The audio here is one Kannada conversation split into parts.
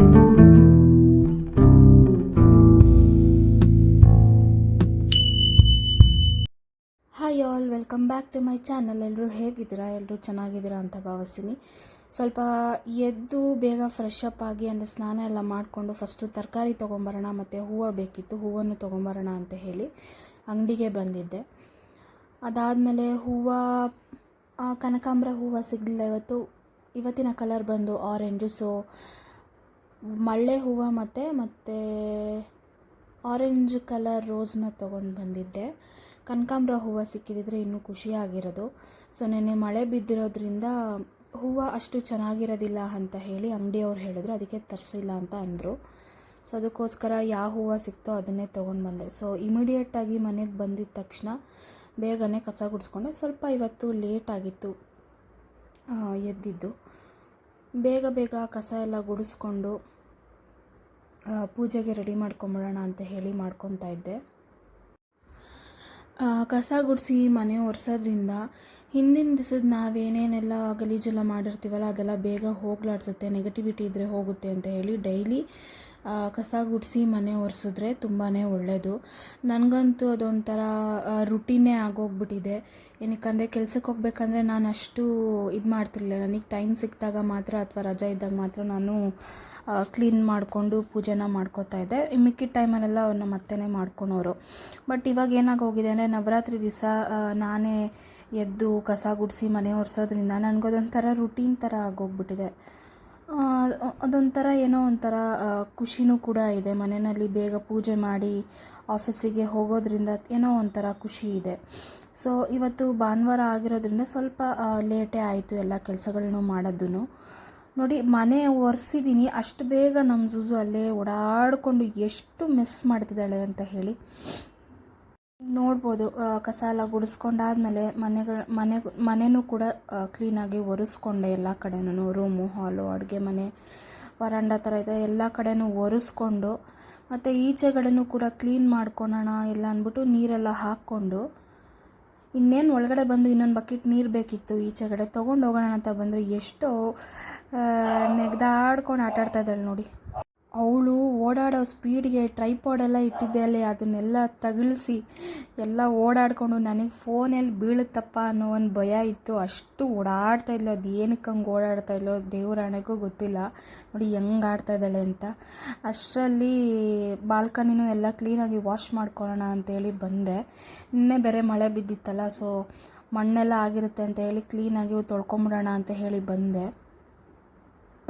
Hi all welcome back to my channel ಎಲ್ಲರೂ ಹೇಗಿದ್ದೀರಾ? ಎಲ್ಲರೂ ಚೆನ್ನಾಗಿದ್ದೀರಾ ಅಂತ ಭಾವಿಸ್ತೀನಿ. ಸ್ವಲ್ಪ ಎದ್ದು ಬೇಗ ಫ್ರೆಶ್ ಅಪ್ ಆಗಿ ಅಂದರೆ ಸ್ನಾನ ಎಲ್ಲ ಮಾಡಿಕೊಂಡು ಫಸ್ಟು ತರಕಾರಿ ತೊಗೊಂಬರೋಣ, ಮತ್ತು ಹೂವು ಬೇಕಿತ್ತು, ಹೂವನ್ನು ತೊಗೊಂಬರೋಣ ಅಂತ ಹೇಳಿ ಅಂಗಡಿಗೆ ಬಂದಿದ್ದೆ. ಅದಾದಮೇಲೆ ಹೂವು ಕನಕಾಂಬ್ರ ಹೂವು ಸಿಗಲಿಲ್ಲ ಇವತ್ತು. ಇವತ್ತಿನ ಕಲರ್ ಬಂದು ಆರೆಂಜು ಸೊ ಮಳ್ಳೆ ಹೂವು ಮತ್ತು ಮತ್ತು ಆರೆಂಜ್ ಕಲರ್ ರೋಸ್ನ ತೊಗೊಂಡು ಬಂದಿದ್ದೆ. ಕನಕಾಂಬ್ರ ಹೂವು ಸಿಕ್ಕಿದಿದ್ರೆ ಇನ್ನೂ ಖುಷಿಯಾಗಿರೋದು. ಸೊ ನೆನ್ನೆ ಮಳೆ ಬಿದ್ದಿರೋದ್ರಿಂದ ಹೂವು ಅಷ್ಟು ಚೆನ್ನಾಗಿರೋದಿಲ್ಲ ಅಂತ ಹೇಳಿ ಅಂಗಡಿಯವ್ರು ಹೇಳಿದ್ರು, ಅದಕ್ಕೆ ತರಿಸಿಲ್ಲ ಅಂತ ಅಂದರು. ಸೊ ಅದಕ್ಕೋಸ್ಕರ ಯಾವ ಹೂವು ಸಿಕ್ತೋ ಅದನ್ನೇ ತೊಗೊಂಡು ಬಂದೆ. ಸೊ ಇಮಿಡಿಯೇಟಾಗಿ ಮನೆಗೆ ಬಂದಿದ್ದ ತಕ್ಷಣ ಬೇಗನೆ ಕಸ ಗುಡಿಸ್ಕೊಂಡೆ. ಸ್ವಲ್ಪ ಇವತ್ತು ಲೇಟ್ ಆಗಿತ್ತು ಎದ್ದಿದ್ದು. ಬೇಗ ಬೇಗ ಕಸ ಎಲ್ಲ ಗುಡಿಸ್ಕೊಂಡು ಪೂಜೆಗೆ ರೆಡಿ ಮಾಡ್ಕೊಂಬಿಡೋಣ ಅಂತ ಹೇಳಿ ಮಾಡ್ಕೊತಾ ಇದ್ದೆ. ಕಸ ಗುಡಿಸಿ ಮನೆ ಒರೆಸೋದ್ರಿಂದ ಹಿಂದಿನ ದಿವಸದ ನಾವೇನೇನೆಲ್ಲ ಗಲೀಜೆಲ್ಲ ಮಾಡಿರ್ತೀವಲ್ಲ, ಅದೆಲ್ಲ ಬೇಗ ಹೋಗ್ಲಾಡ್ಸುತ್ತೆ ನೆಗೆಟಿವಿಟಿ ಇದ್ದರೆ ಹೋಗುತ್ತೆ ಅಂತ ಹೇಳಿ ಡೈಲಿ ಕಸ ಗುಡಿಸಿ ಮನೆ ಒರೆಸಿದ್ರೆ ತುಂಬಾ ಒಳ್ಳೆಯದು ನನಗಂತೂ ಅದೊಂಥರ ರುಟೀನೇ ಆಗೋಗ್ಬಿಟ್ಟಿದೆ. ಏನಕ್ಕಂದರೆ ಕೆಲ್ಸಕ್ಕೆ ಹೋಗ್ಬೇಕಂದ್ರೆ ನಾನು ಅಷ್ಟು ಇದು ಮಾಡ್ತಿರ್ಲಿಲ್ಲ. ನನಗೆ ಟೈಮ್ ಸಿಕ್ಕಿದಾಗ ಮಾತ್ರ ಅಥವಾ ರಜೆ ಇದ್ದಾಗ ಮಾತ್ರ ನಾನು ಕ್ಲೀನ್ ಮಾಡಿಕೊಂಡು ಪೂಜೆನ ಮಾಡ್ಕೋತಾ ಇದ್ದೆ. ಮಿಕ್ಕಿದ ಟೈಮಲ್ಲೆಲ್ಲ ಅವ್ರನ್ನ ಮತ್ತೆ ಮಾಡ್ಕೊಳೋರು. ಬಟ್ ಇವಾಗ ಏನಾಗೋಗಿದೆ ಅಂದರೆ ನವರಾತ್ರಿ ದಿವಸ ನಾನೇ ಎದ್ದು ಕಸ ಗುಡಿಸಿ ಮನೆ ಒರೆಸೋದ್ರಿಂದ ನನಗದೊಂಥರ ರುಟೀನ್ ಥರ ಆಗೋಗ್ಬಿಟ್ಟಿದೆ. ಅದೊಂಥರ ಏನೋ ಒಂಥರ ಖುಷಿನೂ ಕೂಡ ಇದೆ. ಮನೆಯಲ್ಲಿ ಬೇಗ ಪೂಜೆ ಮಾಡಿ ಆಫೀಸಿಗೆ ಹೋಗೋದ್ರಿಂದ ಏನೋ ಒಂಥರ ಖುಷಿ ಇದೆ. ಸೊ ಇವತ್ತು ಭಾನುವಾರ ಆಗಿರೋದ್ರಿಂದ ಸ್ವಲ್ಪ ಲೇಟೇ ಆಯಿತು ಎಲ್ಲ ಕೆಲಸಗಳನ್ನೂ ಮಾಡೋದೂ ನೋಡಿ, ಮನೆ ಒರೆಸಿದ್ದೀನಿ ಅಷ್ಟು ಬೇಗ ನಮ್ಮ ಜೂಜು ಅಲ್ಲೇ ಓಡಾಡಿಕೊಂಡು ಎಷ್ಟು ಮಿಸ್ ಮಾಡ್ತಿದ್ದಾಳೆ ಅಂತ ಹೇಳಿ. ನೋಡ್ಬೋದು ಕಸ ಎಲ್ಲ ಗುಡಿಸ್ಕೊಂಡಾದ್ಮೇಲೆ ಮನೆಗಳ, ಮನೆ, ಮನೆನೂ ಕೂಡ ಕ್ಲೀನಾಗಿ ಒರೆಸ್ಕೊಂಡೆ ಎಲ್ಲ ಕಡೆನೂ ರೂಮು, ಹಾಲು, ಅಡುಗೆ ಮನೆ, ವರಾಂಡ ಥರ ಇದೆ, ಎಲ್ಲ ಕಡೆನೂ ಒರೆಸ್ಕೊಂಡು, ಮತ್ತು ಈಚೆಗಡೆನೂ ಕೂಡ ಕ್ಲೀನ್ ಮಾಡ್ಕೊಳೋಣ ಎಲ್ಲ ಅಂದ್ಬಿಟ್ಟು ನೀರೆಲ್ಲ ಹಾಕ್ಕೊಂಡು, ಇನ್ನೇನು ಒಳಗಡೆ ಬಂದು ಇನ್ನೊಂದು ಬಕೆಟ್ ನೀರು ಬೇಕಿತ್ತು, ಈಚೆಗಡೆ ತೊಗೊಂಡು ಹೋಗೋಣ ಅಂತ ಬಂದರೆ ಎಷ್ಟೋ ನೆಗ್ದಾಡ್ಕೊಂಡು ಆಟಾಡ್ತಾ ಇದ್ದಾಳೆ ನೋಡಿ. ಅವಳು ಓಡಾಡೋ ಸ್ಪೀಡ್ಗೆ ಟ್ರೈಪಾಡೆಲ್ಲ ಇಟ್ಟಿದ್ದೆ ಅಲ್ಲಿ, ಅದನ್ನೆಲ್ಲ ತಗುಲಿಸಿ ಎಲ್ಲ ಓಡಾಡಿಕೊಂಡು ನನಗೆ ಫೋನಲ್ಲಿ ಬೀಳುತ್ತಪ್ಪ ಅನ್ನೋ ಒಂದು ಭಯ ಇತ್ತು. ಅಷ್ಟು ಓಡಾಡ್ತಾ ಇಲ್ಲ ಅದು ಏನಕ್ಕೆ ಹಂಗೆ ಓಡಾಡ್ತಾ ಇಲ್ಲೋ ದೇವ್ರ ಅಣಕ್ಕೂ ಗೊತ್ತಿಲ್ಲ. ನೋಡಿ ಹೆಂಗೆ ಆಡ್ತಾ ಇದ್ದಾಳೆ ಅಂತ. ಅಷ್ಟರಲ್ಲಿ ಬಾಲ್ಕನಿನೂ ಎಲ್ಲ ಕ್ಲೀನಾಗಿ ವಾಶ್ ಮಾಡ್ಕೊಳ್ಳೋಣ ಅಂತೇಳಿ ಬಂದೆ. ನಿನ್ನೆ ಬೇರೆ ಮಳೆ ಬಿದ್ದಿತ್ತಲ್ಲ ಸೊ ಮಣ್ಣೆಲ್ಲ ಆಗಿರುತ್ತೆ ಅಂತ ಹೇಳಿ ಕ್ಲೀನಾಗಿ ತೊಳ್ಕೊಂಬಿಡೋಣ ಅಂತ ಹೇಳಿ ಬಂದೆ.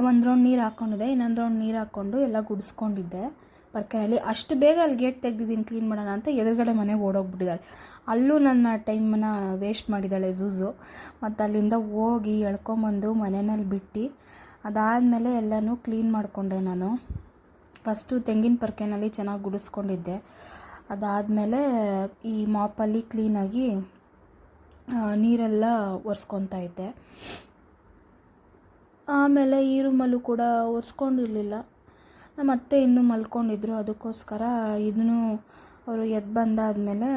ಒಂದು ರೌಂಡ್ ನೀರು ಹಾಕ್ಕೊಂಡಿದ್ದೆ ಇನ್ನೊಂದು ರೌಂಡ್ ನೀರು ಹಾಕ್ಕೊಂಡು ಎಲ್ಲ ಗುಡಿಸ್ಕೊಂಡಿದ್ದೆ. ಪರ್ಕೆಯಲ್ಲಿ ಅಷ್ಟು ಬೇಗ ಅಲ್ಲಿ ಗೇಟ್ ತೆಗ್ದಿದ್ದೀನಿ ಕ್ಲೀನ್ ಮಾಡೋಣ ಅಂತ ಎದುರುಗಡೆ ಮನೆಗೆ ಓಡೋಗ್ಬಿಟ್ಟಿದ್ದಾಳೆ. ಅಲ್ಲೂ ನನ್ನ ಟೈಮನ್ನು ವೇಸ್ಟ್ ಮಾಡಿದ್ದಾಳೆ ಝೂಝು ಮತ್ತು ಅಲ್ಲಿಂದ ಹೋಗಿ ಎಳ್ಕೊಂಬಂದು ಮನೆಯಲ್ಲಿ ಬಿಟ್ಟು, ಅದಾದಮೇಲೆ ಎಲ್ಲನೂ ಕ್ಲೀನ್ ಮಾಡಿಕೊಂಡೆ ನಾನು. ಫಸ್ಟು ತೆಂಗಿನ ಪರ್ಕೆನಲ್ಲಿ ಚೆನ್ನಾಗಿ ಗುಡಿಸ್ಕೊಂಡಿದ್ದೆ. ಅದಾದಮೇಲೆ ಈ ಮಾಪಲ್ಲಿ ಕ್ಲೀನಾಗಿ ನೀರೆಲ್ಲ ಒರೆಸ್ಕೊತಾ ಇದ್ದೆ. ಆಮೇಲೆ ಈ ರೂಮಲ್ಲೂ ಕೂಡ ಒರೆಸ್ಕೊಂಡಿರಲಿಲ್ಲ. ನಮ್ಮ ಅತ್ತೆ ಇನ್ನೂ ಮಲ್ಕೊಂಡಿದ್ರು, ಅದಕ್ಕೋಸ್ಕರ ಇದನ್ನು ಅವರು ಎದ್ದು ಬಂದಾದಮೇಲೆ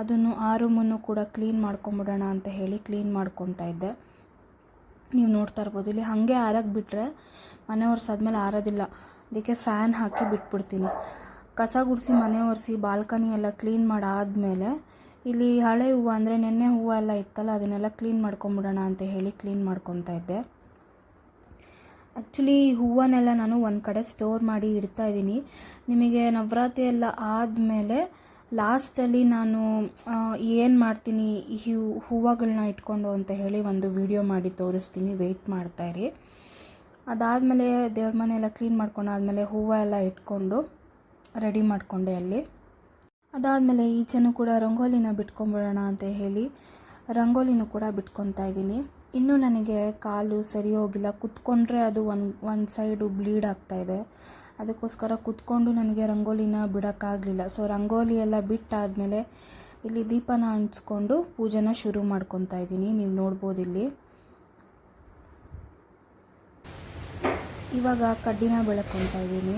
ಅದನ್ನು ಆ ರೂಮನ್ನು ಕೂಡ ಕ್ಲೀನ್ ಮಾಡ್ಕೊಂಬಿಡೋಣ ಅಂತ ಹೇಳಿ ಕ್ಲೀನ್ ಮಾಡ್ಕೊತಾ ಇದ್ದೆ. ನೀವು ನೋಡ್ತಾ ಇರ್ಬೋದು, ಇಲ್ಲಿ ಹಾಗೆ ಆರಕ್ಕೆ ಬಿಟ್ಟರೆ ಮನೆ ಒರೆಸಾದ್ಮೇಲೆ ಆರೋದಿಲ್ಲ. ಅದಕ್ಕೆ ಫ್ಯಾನ್ ಹಾಕಿ ಬಿಟ್ಬಿಡ್ತೀನಿ. ಕಸ ಗುಡಿಸಿ ಮನೆ ಒರೆಸಿ ಬಾಲ್ಕನಿ ಎಲ್ಲ ಕ್ಲೀನ್ ಮಾಡಾದಮೇಲೆ ಇಲ್ಲಿ ಹಳೆ ಹೂವು ಅಂದರೆ ನೆನ್ನೆ ಹೂವು ಎಲ್ಲ ಇತ್ತಲ್ಲ, ಅದನ್ನೆಲ್ಲ ಕ್ಲೀನ್ ಮಾಡ್ಕೊಂಬಿಡೋಣ ಅಂತ ಹೇಳಿ ಕ್ಲೀನ್ ಮಾಡ್ಕೊತಾ ಇದ್ದೆ. ಆ್ಯಕ್ಚುಲಿ ಹೂವನ್ನೆಲ್ಲ ನಾನು ಒಂದು ಕಡೆ ಸ್ಟೋರ್ ಮಾಡಿ ಇಡ್ತಾ ಇದ್ದೀನಿ. ನಿಮಗೆ ನವರಾತ್ರಿ ಎಲ್ಲ ಆದಮೇಲೆ ಲಾಸ್ಟಲ್ಲಿ ನಾನು ಏನು ಮಾಡ್ತೀನಿ, ಈ ಹೂವುಗಳನ್ನ ಇಟ್ಕೊಂಡು ಅಂತ ಹೇಳಿ ಒಂದು ವಿಡಿಯೋ ಮಾಡಿ ತೋರಿಸ್ತೀನಿ. ವೆಯ್ಟ್ ಮಾಡ್ತಾಯಿರಿ ಅದಾದಮೇಲೆ ದೇವ್ರ ಮನೆ ಎಲ್ಲ ಕ್ಲೀನ್ ಮಾಡ್ಕೊಂಡಾದ್ಮೇಲೆ ಹೂವು ಎಲ್ಲ ಇಟ್ಕೊಂಡು ರೆಡಿ ಮಾಡಿಕೊಂಡೆ ಅಲ್ಲಿ. ಅದಾದಮೇಲೆ ಈಚೆನೂ ಕೂಡ ರಂಗೋಲಿನ ಬಿಟ್ಕೊಂಬಿಡೋಣ ಅಂತ ಹೇಳಿ ರಂಗೋಲಿನೂ ಕೂಡ ಬಿಟ್ಕೊತಾ ಇದ್ದೀನಿ. ಇನ್ನೂ ನನಗೆ ಕಾಲು ಸರಿ ಹೋಗಿಲ್ಲ. ಕುತ್ಕೊಂಡ್ರೆ ಅದು ಒಂದು ಒಂದು ಸೈಡು ಬ್ಲೀಡ್ ಇದೆ. ಅದಕ್ಕೋಸ್ಕರ ಕುತ್ಕೊಂಡು ನನಗೆ ರಂಗೋಲಿನ ಬಿಡೋಕ್ಕಾಗಲಿಲ್ಲ. ಸೊ ರಂಗೋಲಿ ಎಲ್ಲ ಬಿಟ್ಟಾದಮೇಲೆ ಇಲ್ಲಿ ದೀಪನ ಅಂಟಿಸ್ಕೊಂಡು ಪೂಜೆನ ಶುರು ಮಾಡ್ಕೊತಾ ಇದ್ದೀನಿ. ನೀವು ನೋಡ್ಬೋದು ಇಲ್ಲಿ. ಇವಾಗ ಕಡ್ಡಿನ ಬೆಳಕೊತಾ ಇದ್ದೀನಿ.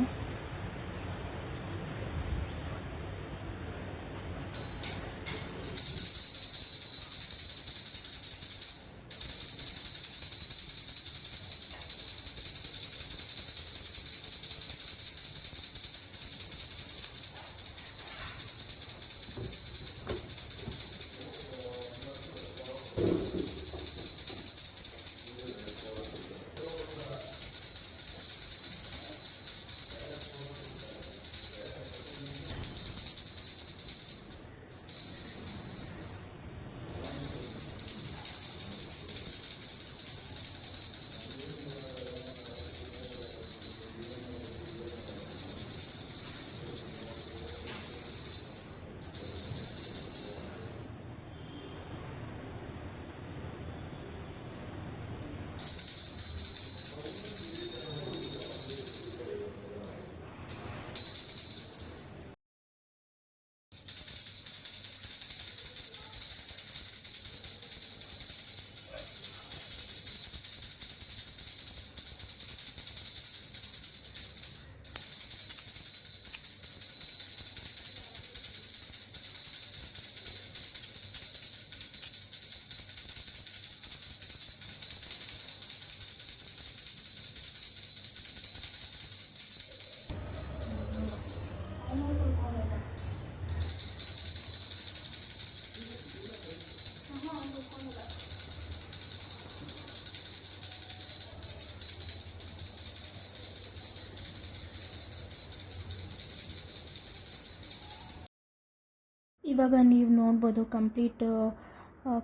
ಇವಾಗ ನೀವು ನೋಡ್ಬೋದು ಕಂಪ್ಲೀಟ್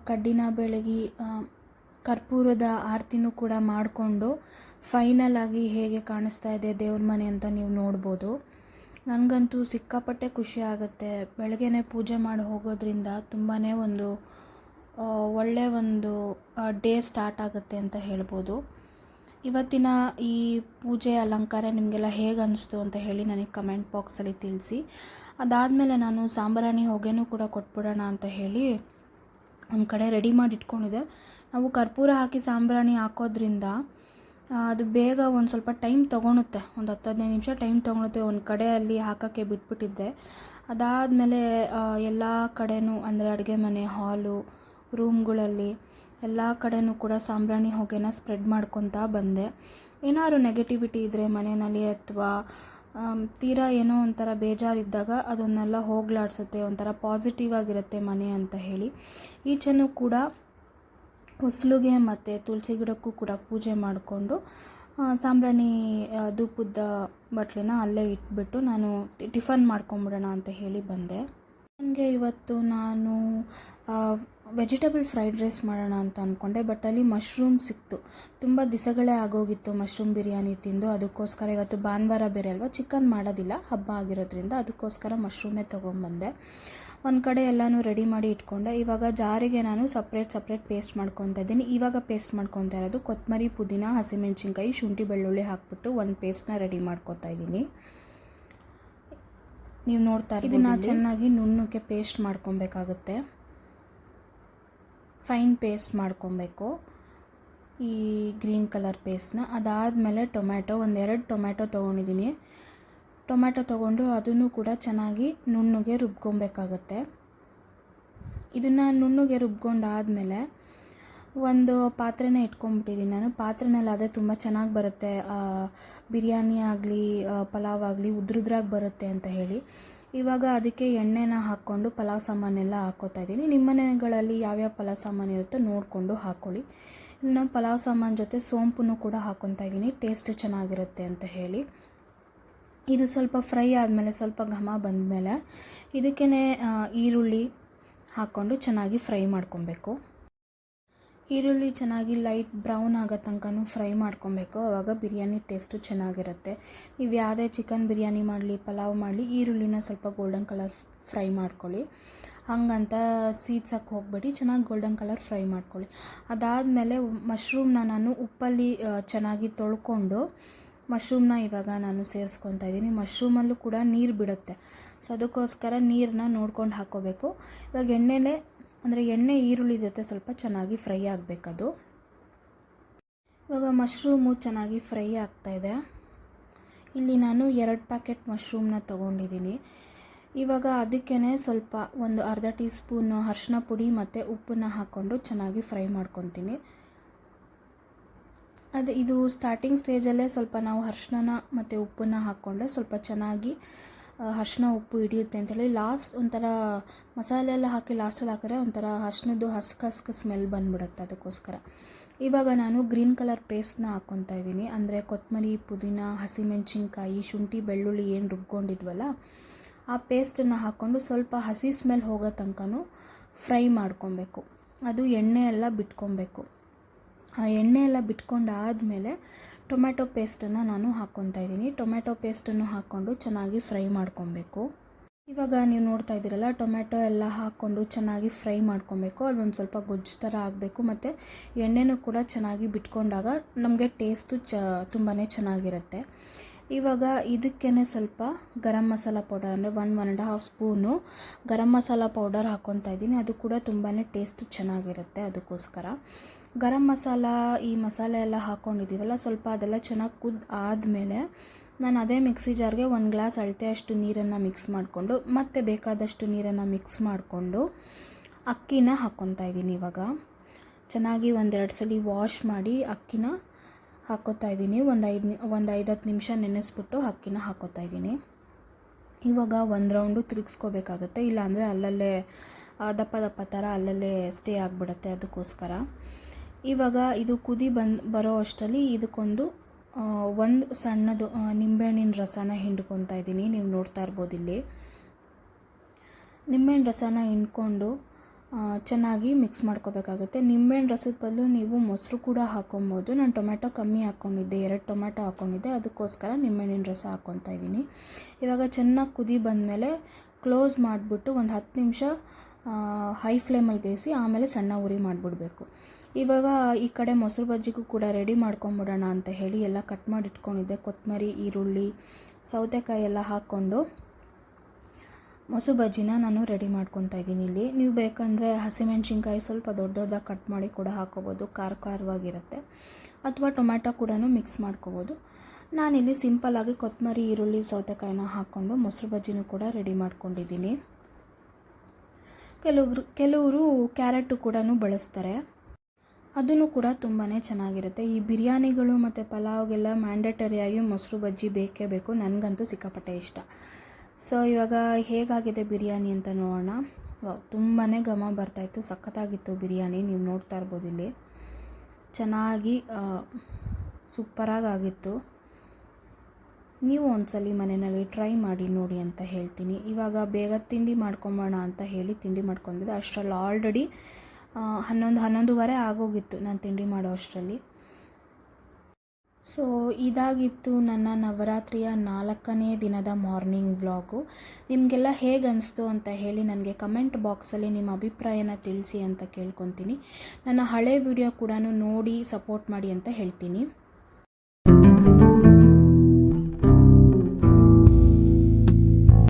ಕಡ್ಡಿನ ಬೆಳಗಿ ಕರ್ಪೂರದ ಆರತಿನೂ ಕೂಡ ಮಾಡಿಕೊಂಡು ಫೈನಲ್ ಆಗಿ ಹೇಗೆ ಕಾಣಿಸ್ತಾ ಇದೆ ದೇವ್ರ ಮನೆ ಅಂತ ನೀವು ನೋಡ್ಬೋದು. ನನಗಂತೂ ಸಿಕ್ಕಾಪಟ್ಟೆ ಖುಷಿ ಆಗುತ್ತೆ. ಬೆಳಗ್ಗೆನೆ ಪೂಜೆ ಮಾಡಿ ಹೋಗೋದ್ರಿಂದ ತುಂಬಾ ಒಂದು ಒಳ್ಳೆ ಒಂದು ಡೇ ಸ್ಟಾರ್ಟ್ ಆಗುತ್ತೆ ಅಂತ ಹೇಳ್ಬೋದು. ಇವತ್ತಿನ ಈ ಪೂಜೆ ಅಲಂಕಾರ ನಿಮಗೆಲ್ಲ ಹೇಗೆ ಅನಿಸ್ತು ಅಂತ ಹೇಳಿ ನನಗೆ ಕಮೆಂಟ್ ಬಾಕ್ಸಲ್ಲಿ ತಿಳಿಸಿ. ಅದಾದಮೇಲೆ ನಾನು ಸಾಂಬ್ರಾಣಿ ಹೊಗೆನೂ ಕೂಡ ಕೊಟ್ಬಿಡೋಣ ಅಂತ ಹೇಳಿ ಒಂದು ಕಡೆ ರೆಡಿ ಮಾಡಿ ಇಟ್ಕೊಂಡಿದ್ದೆ ನಾವು ಕರ್ಪೂರ ಹಾಕಿ ಸಾಂಬ್ರಾಣಿ ಹಾಕೋದ್ರಿಂದ ಅದು ಬೇಗ ಒಂದು ಸ್ವಲ್ಪ ಟೈಮ್ ತೊಗೊಳುತ್ತೆ ಒಂದು ಹತ್ತು ಹದಿನೈದು ನಿಮಿಷ ಟೈಮ್ ತೊಗೊಳುತ್ತೆ ಒಂದು ಕಡೆ ಅಲ್ಲಿ ಹಾಕೋಕ್ಕೆ ಬಿಟ್ಬಿಟ್ಟಿದ್ದೆ. ಅದಾದಮೇಲೆ ಎಲ್ಲ ಕಡೆಯೂ ಅಂದರೆ ಅಡುಗೆ ಮನೆ, ಹಾಲು, ರೂಮ್ಗಳಲ್ಲಿ ಎಲ್ಲ ಕಡೆಯೂ ಕೂಡ ಸಾಂಬ್ರಾಣಿ ಹೊಗೆನ ಸ್ಪ್ರೆಡ್ ಮಾಡ್ಕೊತಾ ಬಂದೆ. ಏನಾದ್ರು ನೆಗೆಟಿವಿಟಿ ಇದ್ದರೆ ಮನೆಯಲ್ಲಿ ಅಥವಾ ತೀರಾ ಏನೋ ಒಂಥರ ಬೇಜಾರಿದ್ದಾಗ ಅದನ್ನೆಲ್ಲ ಹೋಗ್ಲಾಡ್ಸುತ್ತೆ, ಒಂಥರ ಪಾಸಿಟಿವ್ ಆಗಿರುತ್ತೆ ಮನೆ ಅಂತ ಹೇಳಿ. ಈಚೆನೂ ಕೂಡ ಹೊಸ್ಲಿಗೆ ಮತ್ತು ತುಳಸಿ ಗಿಡಕ್ಕೂ ಕೂಡ ಪೂಜೆ ಮಾಡಿಕೊಂಡು ಸಾಂಬ್ರಾಣಿ ಧೂಪದ ಬಟ್ಲಿನ ಅಲ್ಲೇ ಇಟ್ಬಿಟ್ಟು ನಾನು ಟಿಫನ್ ಮಾಡ್ಕೊಂಬಿಡೋಣ ಅಂತ ಹೇಳಿ ಬಂದೆ. ನನಗೆ ಇವತ್ತು ನಾನು ವೆಜಿಟೇಬಲ್ ಫ್ರೈಡ್ ರೈಸ್ ಮಾಡೋಣ ಅಂತ ಅಂದ್ಕೊಂಡೆ ಬಟ್ ಅಲ್ಲಿ ಮಶ್ರೂಮ್ ಸಿಕ್ತು. ತುಂಬ ದಿವಸಗಳೇ ಆಗೋಗಿತ್ತು ಮಶ್ರೂಮ್ ಬಿರಿಯಾನಿ ತಿಂದು. ಅದಕ್ಕೋಸ್ಕರ ಇವತ್ತು ಭಾನುವಾರ ಬೇರೆ ಅಲ್ವಾ ಚಿಕನ್ ಮಾಡೋದಿಲ್ಲ. ಹಬ್ಬ ಆಗಿರೋದ್ರಿಂದ ಅದಕ್ಕೋಸ್ಕರ ಮಶ್ರೂಮೇ ತೊಗೊಂಬಂದೆ ಒಂದು ಕಡೆ ಎಲ್ಲನೂ ರೆಡಿ ಮಾಡಿ ಇಟ್ಕೊಂಡೆ. ಇವಾಗ ಜಾರಿಗೆ ನಾನು ಸಪ್ರೇಟ್ ಸಪ್ರೇಟ್ ಪೇಸ್ಟ್ ಮಾಡ್ಕೊತಾ ಇದ್ದೀನಿ. ಇವಾಗ ಪೇಸ್ಟ್ ಮಾಡ್ಕೊತಾ ಇರೋದು ಕೊತ್ತಂಬರಿ ಪುದೀನ ಹಸಿಮೆಣಸಿನ್ಕಾಯಿ ಶುಂಠಿ ಬೆಳ್ಳುಳ್ಳಿ ಹಾಕ್ಬಿಟ್ಟು ಒಂದು ಪೇಸ್ಟ್ನ ರೆಡಿ ಮಾಡ್ಕೊತಾ ಇದ್ದೀನಿ. ನೀವು ನೋಡ್ತಾ ಇದನ್ನು ಚೆನ್ನಾಗಿ ನುಣ್ಣಕ್ಕೆ ಪೇಸ್ಟ್ ಮಾಡ್ಕೊಬೇಕಾಗುತ್ತೆ. ಫೈನ್ ಪೇಸ್ಟ್ ಮಾಡ್ಕೊಬೇಕು. ಈ ಗ್ರೀನ್ ಕಲರ್ ಪೇಸ್ಟ್ನ. ಅದಾದಮೇಲೆ ಟೊಮ್ಯಾಟೊ, ಒಂದೆರಡು ಟೊಮ್ಯಾಟೊ ತೊಗೊಂಡಿದ್ದೀನಿ. ಟೊಮ್ಯಾಟೊ ತೊಗೊಂಡು ಅದನ್ನು ಕೂಡ ಚೆನ್ನಾಗಿ ನುಣ್ಣಗೆ ರುಬ್ಕೊಬೇಕಾಗತ್ತೆ. ಇದನ್ನು ನುಣ್ಣಗೆ ರುಬ್ಕೊಂಡಾದಮೇಲೆ ಒಂದು ಪಾತ್ರೆನೇ ಇಟ್ಕೊಂಡ್ಬಿಟ್ಟಿದ್ದೀನಿ ನಾನು. ಪಾತ್ರೆನಲ್ಲಿ ಅದೇ ತುಂಬ ಚೆನ್ನಾಗಿ ಬರುತ್ತೆ. ಬಿರಿಯಾನಿ ಆಗಲಿ ಪಲಾವ್ ಆಗಲಿ ಉದ್ರುದ್ರಾಗಿ ಬರುತ್ತೆ ಅಂತ ಹೇಳಿ. ಇವಾಗ ಅದಕ್ಕೆ ಎಣ್ಣೆನ ಹಾಕ್ಕೊಂಡು ಪಲಾವ್ ಸಾಮಾನೆಲ್ಲ ಹಾಕ್ಕೋತಾ ಇದ್ದೀನಿ. ನಿಮ್ಮ ಮನೆಗಳಲ್ಲಿ ಯಾವ್ಯಾವ ಪಲಾವ್ ಸಾಮಾನು ಇರುತ್ತೋ ನೋಡಿಕೊಂಡು ಹಾಕ್ಕೊಳ್ಳಿ ಇನ್ನು ಪಲಾವ್ ಸಾಮಾನು ಜೊತೆ ಸೋಂಪನ್ನು ಕೂಡ ಹಾಕ್ಕೊತಾ ಇದ್ದೀನಿ. ಟೇಸ್ಟ್ ಚೆನ್ನಾಗಿರುತ್ತೆ ಅಂತ ಹೇಳಿ. ಇದು ಸ್ವಲ್ಪ ಫ್ರೈ ಆದಮೇಲೆ, ಸ್ವಲ್ಪ ಘಮ ಬಂದಮೇಲೆ ಇದಕ್ಕೇ ಈರುಳ್ಳಿ ಹಾಕ್ಕೊಂಡು ಚೆನ್ನಾಗಿ ಫ್ರೈ ಮಾಡ್ಕೊಬೇಕು. ಈರುಳ್ಳಿ ಚೆನ್ನಾಗಿ ಲೈಟ್ ಬ್ರೌನ್ ಆಗೋ ತನಕನೂ ಫ್ರೈ ಮಾಡ್ಕೊಬೇಕು. ಆವಾಗ ಬಿರಿಯಾನಿ ಟೇಸ್ಟು ಚೆನ್ನಾಗಿರುತ್ತೆ. ನೀವು ಯಾವುದೇ ಚಿಕನ್ ಬಿರಿಯಾನಿ ಮಾಡಲಿ, ಪಲಾವ್ ಮಾಡಲಿ, ಈರುಳ್ಳಿನ ಸ್ವಲ್ಪ ಗೋಲ್ಡನ್ ಕಲರ್ ಫ್ರೈ ಮಾಡ್ಕೊಳ್ಳಿ. ಹಂಗಂತ ಸೀದ್ಸಕ್ಕೆ ಹೋಗ್ಬಿಡಿ, ಚೆನ್ನಾಗಿ ಗೋಲ್ಡನ್ ಕಲರ್ ಫ್ರೈ ಮಾಡ್ಕೊಳ್ಳಿ. ಅದಾದಮೇಲೆ ಮಶ್ರೂಮ್ನ ನಾನು ಉಪ್ಪಲ್ಲಿ ಚೆನ್ನಾಗಿ ತೊಳ್ಕೊಂಡು ಮಶ್ರೂಮ್ನ ಇವಾಗ ನಾನು ಸೇರಿಸ್ಕೊತಾ ಇದ್ದೀನಿ. ಮಶ್ರೂಮಲ್ಲೂ ಕೂಡ ನೀರು ಬಿಡುತ್ತೆ. ಸೊ, ಅದಕ್ಕೋಸ್ಕರ ನೀರನ್ನ ನೋಡ್ಕೊಂಡು ಹಾಕ್ಕೋಬೇಕು. ಇವಾಗ ಎಣ್ಣೆಲೆ ಅಂದರೆ ಎಣ್ಣೆ ಈರುಳ್ಳಿ ಜೊತೆ ಸ್ವಲ್ಪ ಚೆನ್ನಾಗಿ ಫ್ರೈ ಆಗಬೇಕದು. ಇವಾಗ ಮಶ್ರೂಮು ಚೆನ್ನಾಗಿ ಫ್ರೈ ಆಗ್ತಾಯಿದೆ ಇಲ್ಲಿ ನಾನು ಎರಡು ಪ್ಯಾಕೆಟ್ ಮಶ್ರೂಮ್ನ ತೊಗೊಂಡಿದ್ದೀನಿ. ಇವಾಗ ಅದಕ್ಕೇ ಸ್ವಲ್ಪ ಒಂದು ಅರ್ಧ ಟೀ ಸ್ಪೂನು ಅರ್ಶಿನ ಪುಡಿ ಮತ್ತು ಉಪ್ಪನ್ನ ಹಾಕ್ಕೊಂಡು ಚೆನ್ನಾಗಿ ಫ್ರೈ ಮಾಡ್ಕೊತೀನಿ. ಅದು ಇದು ಸ್ಟಾರ್ಟಿಂಗ್ ಸ್ಟೇಜಲ್ಲೇ ಸ್ವಲ್ಪ ನಾವು ಅರ್ಶಿನ ಮತ್ತು ಉಪ್ಪನ್ನು ಹಾಕ್ಕೊಂಡ್ರೆ ಸ್ವಲ್ಪ ಚೆನ್ನಾಗಿ ಅರ್ಶಿನ ಉಪ್ಪು ಹಿಡಿಯುತ್ತೆ ಅಂತೇಳಿ ಲಾಸ್ಟ್ ಒಂಥರ ಮಸಾಲೆ ಎಲ್ಲ ಹಾಕಿ ಲಾಸ್ಟಲ್ಲಿ ಹಾಕಿದ್ರೆ ಒಂಥರ ಅರ್ಶಿನದ್ದು ಹಸ್ಕ ಹಸ್ಕ ಸ್ಮೆಲ್ ಬಂದ್ಬಿಡುತ್ತೆ ಅದಕ್ಕೋಸ್ಕರ. ಇವಾಗ ನಾನು ಗ್ರೀನ್ ಕಲರ್ ಪೇಸ್ಟ್ನ ಹಾಕ್ಕೊತಾ ಇದ್ದೀನಿ. ಅಂದರೆ ಕೊತ್ತಂಬರಿ ಪುದೀನ, ಹಸಿಮೆಣಸಿನ್ಕಾಯಿ, ಶುಂಠಿ, ಬೆಳ್ಳುಳ್ಳಿ ಏನು ರುಬ್ಕೊಂಡಿದ್ವಲ್ಲ, ಆ ಪೇಸ್ಟನ್ನು ಹಾಕ್ಕೊಂಡು ಸ್ವಲ್ಪ ಹಸಿ ಸ್ಮೆಲ್ ಹೋಗೋ ತನಕನೂ ಫ್ರೈ ಮಾಡ್ಕೊಬೇಕು. ಅದು ಎಣ್ಣೆ ಎಲ್ಲ ಬಿಟ್ಕೊಬೇಕು. ಆ ಎಣ್ಣೆ ಎಲ್ಲ ಬಿಟ್ಕೊಂಡಾದಮೇಲೆ ಟೊಮ್ಯಾಟೊ ಪೇಸ್ಟನ್ನು ನಾನು ಹಾಕ್ಕೊತಾ ಇದ್ದೀನಿ. ಟೊಮ್ಯಾಟೊ ಪೇಸ್ಟನ್ನು ಹಾಕ್ಕೊಂಡು ಚೆನ್ನಾಗಿ ಫ್ರೈ ಮಾಡ್ಕೊಬೇಕು. ಇವಾಗ ನೀವು ನೋಡ್ತಾ ಇದ್ದೀರಲ್ಲ, ಟೊಮ್ಯಾಟೊ ಎಲ್ಲ ಹಾಕ್ಕೊಂಡು ಚೆನ್ನಾಗಿ ಫ್ರೈ ಮಾಡ್ಕೊಬೇಕು. ಅದೊಂದು ಸ್ವಲ್ಪ ಗೊಜ್ಜು ಥರ ಆಗಬೇಕು. ಮತ್ತು ಎಣ್ಣೆನೂ ಕೂಡ ಚೆನ್ನಾಗಿ ಬಿಟ್ಕೊಂಡಾಗ ನಮಗೆ ಟೇಸ್ಟು ಚ ತುಂಬಾ ಚೆನ್ನಾಗಿರುತ್ತೆ. ಇವಾಗ ಇದಕ್ಕೇ ಸ್ವಲ್ಪ ಗರಂ ಮಸಾಲ ಪೌಡರ್ ಅಂದರೆ one one and half spoon garam masala powder ಹಾಕ್ಕೊತಾ ಇದ್ದೀನಿ. ಅದು ಕೂಡ ತುಂಬಾ ಟೇಸ್ಟು ಚೆನ್ನಾಗಿರುತ್ತೆ ಅದಕ್ಕೋಸ್ಕರ. ಗರಂ ಮಸಾಲ, ಈ ಮಸಾಲೆ ಎಲ್ಲ ಹಾಕ್ಕೊಂಡಿದ್ದೀವಲ್ಲ ಸ್ವಲ್ಪ ಅದೆಲ್ಲ ಚೆನ್ನಾಗಿ ಕುದ್ದು ಆದಮೇಲೆ ನಾನು ಅದೇ ಮಿಕ್ಸಿ ಜಾರ್ಗೆ ಒಂದು ಗ್ಲಾಸ್ ಅಳತೆ ಅಷ್ಟು ನೀರನ್ನು ಮಿಕ್ಸ್ ಮಾಡಿಕೊಂಡು, ಮತ್ತೆ ಬೇಕಾದಷ್ಟು ನೀರನ್ನು ಮಿಕ್ಸ್ ಮಾಡಿಕೊಂಡು ಅಕ್ಕಿನ ಹಾಕ್ಕೊತಾ ಇದ್ದೀನಿ ಇವಾಗ. ಚೆನ್ನಾಗಿ ಒಂದೆರಡು ಸಲ ವಾಶ್ ಮಾಡಿ ಅಕ್ಕಿನ ಹಾಕ್ಕೋತಾ ಇದ್ದೀನಿ. ಒಂದು ಐದು ಒಂದು ಐದು ಹತ್ತು ನಿಮಿಷ ನೆನೆಸ್ಬಿಟ್ಟು ಅಕ್ಕಿನ ಹಾಕೋತಾ ಇದ್ದೀನಿ. ಇವಾಗ ಒಂದು ರೌಂಡು ತಿರುಗಿಸ್ಕೋಬೇಕಾಗತ್ತೆ. ಇಲ್ಲಾಂದರೆ ಅಲ್ಲಲ್ಲೇ ದಪ್ಪ ದಪ್ಪ ಥರ ಅಲ್ಲಲ್ಲೇ ಸ್ಟೇ ಆಗಿಬಿಡುತ್ತೆ ಅದಕ್ಕೋಸ್ಕರ. ಇವಾಗ ಇದು ಕುದಿ ಬಂದು, ಬರೋ ಅಷ್ಟರಲ್ಲಿ ಇದಕ್ಕೊಂದು ಒಂದು ಸಣ್ಣದು ನಿಂಬೆಹಣ್ಣಿನ ರಸನ ಹಿಂಡ್ಕೊತಾ ಇದ್ದೀನಿ. ನೀವು ನೋಡ್ತಾ ಇರ್ಬೋದು ಇಲ್ಲಿ. ನಿಂಬೆಹಣ್ಣು ರಸನ ಹಿಂಡ್ಕೊಂಡು ಚೆನ್ನಾಗಿ ಮಿಕ್ಸ್ ಮಾಡ್ಕೋಬೇಕಾಗುತ್ತೆ. ನಿಂಬೆಹಣ್ಣು ರಸದ ಬದಲು ನೀವು ಮೊಸರು ಕೂಡ ಹಾಕೊಬೋದು. ನಾನು ಟೊಮೆಟೊ ಕಮ್ಮಿ ಹಾಕ್ಕೊಂಡಿದ್ದೆ ಎರಡು ಟೊಮೆಟೊ ಹಾಕ್ಕೊಂಡಿದ್ದೆ ಅದಕ್ಕೋಸ್ಕರ ನಿಂಬೆಹಣ್ಣಿನ ರಸ ಹಾಕ್ಕೊತಾ ಇದ್ದೀನಿ. ಇವಾಗ ಚೆನ್ನಾಗಿ ಕುದಿ ಬಂದಮೇಲೆ ಕ್ಲೋಸ್ ಮಾಡಿಬಿಟ್ಟು ಒಂದು ಹತ್ತು ನಿಮಿಷ ಹೈ ಫ್ಲೇಮಲ್ಲಿ ಬೇಯಿಸಿ ಆಮೇಲೆ ಸಣ್ಣ ಉರಿ ಮಾಡಿಬಿಡ್ಬೇಕು. ಇವಾಗ ಈ ಕಡೆ ಮೊಸರು ಬಜ್ಜಿಗೂ ಕೂಡ ರೆಡಿ ಮಾಡ್ಕೊಂಬಿಡೋಣ ಅಂತ ಹೇಳಿ ಎಲ್ಲ ಕಟ್ ಮಾಡಿ ಇಟ್ಕೊಂಡಿದ್ದೆ ಕೊತ್ತಂಬರಿ ಈರುಳ್ಳಿ, ಸೌತೆಕಾಯಿ ಎಲ್ಲ ಹಾಕ್ಕೊಂಡು. ಮೊಸರು ಬಜ್ಜಿನ ನಾನು ರೆಡಿ ಮಾಡ್ಕೊತಾ ಇದ್ದೀನಿ ಇಲ್ಲಿ. ನೀವು ಬೇಕಂದರೆ ಹಸಿಮೆಣ್ಸಿನ್ಕಾಯಿ ಸ್ವಲ್ಪ ದೊಡ್ಡ ದೊಡ್ಡದಾಗಿ ಕಟ್ ಮಾಡಿ ಕೂಡ ಹಾಕೋಬೋದು. ಖಾರ ಖಾರವಾಗಿರುತ್ತೆ. ಅಥವಾ ಟೊಮ್ಯಾಟೊ ಕೂಡ ಮಿಕ್ಸ್ ಮಾಡ್ಕೋಬೋದು. ನಾನಿಲ್ಲಿ ಸಿಂಪಲ್ಲಾಗಿ ಕೊತ್ತಂಬರಿ ಈರುಳ್ಳಿ, ಸೌತೆಕಾಯಿನ ಹಾಕ್ಕೊಂಡು ಮೊಸರು ಬಜ್ಜಿನೂ ಕೂಡ ರೆಡಿ ಮಾಡ್ಕೊಂಡಿದ್ದೀನಿ. ಕೆಲವರು ಕೆಲವರು ಕ್ಯಾರೆಟು ಕೂಡ ಬಳಸ್ತಾರೆ. ಅದನ್ನು ಕೂಡ ತುಂಬಾ ಚೆನ್ನಾಗಿರುತ್ತೆ. ಈ ಬಿರಿಯಾನಿಗಳು ಮತ್ತು ಪಲಾವ್ಗೆಲ್ಲ ಮ್ಯಾಂಡೇಟರಿಯಾಗಿ ಮೊಸರು ಬಜ್ಜಿ ಬೇಕೇ ಬೇಕು. ನನಗಂತೂ ಸಿಕ್ಕಾಪಟ್ಟೆ ಇಷ್ಟ. ಸೊ ಇವಾಗ ಹೇಗಾಗಿದೆ ಬಿರಿಯಾನಿ ಅಂತ ನೋಡೋಣ. ತುಂಬಾ ಘಮ ಬರ್ತಾಯಿತ್ತು ಸಖತ್ತಾಗಿತ್ತು ಬಿರಿಯಾನಿ. ನೀವು ನೋಡ್ತಾ ಇರ್ಬೋದು ಇಲ್ಲಿ. ಚೆನ್ನಾಗಿ ಸೂಪರಾಗಿ ಆಗಿತ್ತು ನೀವು ಒಂದ್ಸಲಿ ಮನೆಯಲ್ಲಿ ಟ್ರೈ ಮಾಡಿ ನೋಡಿ ಅಂತ ಹೇಳ್ತೀನಿ. ಇವಾಗ ಬೇಗ ತಿಂಡಿ ಮಾಡ್ಕೊಂಬೋಣ ಅಂತ ಹೇಳಿ ತಿಂಡಿ ಮಾಡ್ಕೊಂಡಿದ್ದೆ. ಅಷ್ಟರಲ್ಲಿ ಆಲ್ರೆಡಿ ಹನ್ನೊಂದು, ಹನ್ನೊಂದುವರೆ ಆಗೋಗಿತ್ತು. ನಾನು ತಿಂಡಿ ಮಾಡೋ ಅಷ್ಟರಲ್ಲಿ. ಸೊ, ಇದಾಗಿತ್ತು ನನ್ನ ನವರಾತ್ರಿಯ ನಾಲ್ಕನೇ ದಿನದ ಮಾರ್ನಿಂಗ್ ವ್ಲಾಗು. ನಿಮಗೆಲ್ಲ ಹೇಗೆ ಅನಿಸ್ತು ಅಂತ ಹೇಳಿ ನನಗೆ ಕಮೆಂಟ್ ಬಾಕ್ಸಲ್ಲಿ ನಿಮ್ಮ ಅಭಿಪ್ರಾಯನ ತಿಳಿಸಿ ಅಂತ ಕೇಳ್ಕೊತೀನಿ. ನನ್ನ ಹಳೆ ವಿಡಿಯೋ ಕೂಡ ನೋಡಿ ಸಪೋರ್ಟ್ ಮಾಡಿ ಅಂತ ಹೇಳ್ತೀನಿ.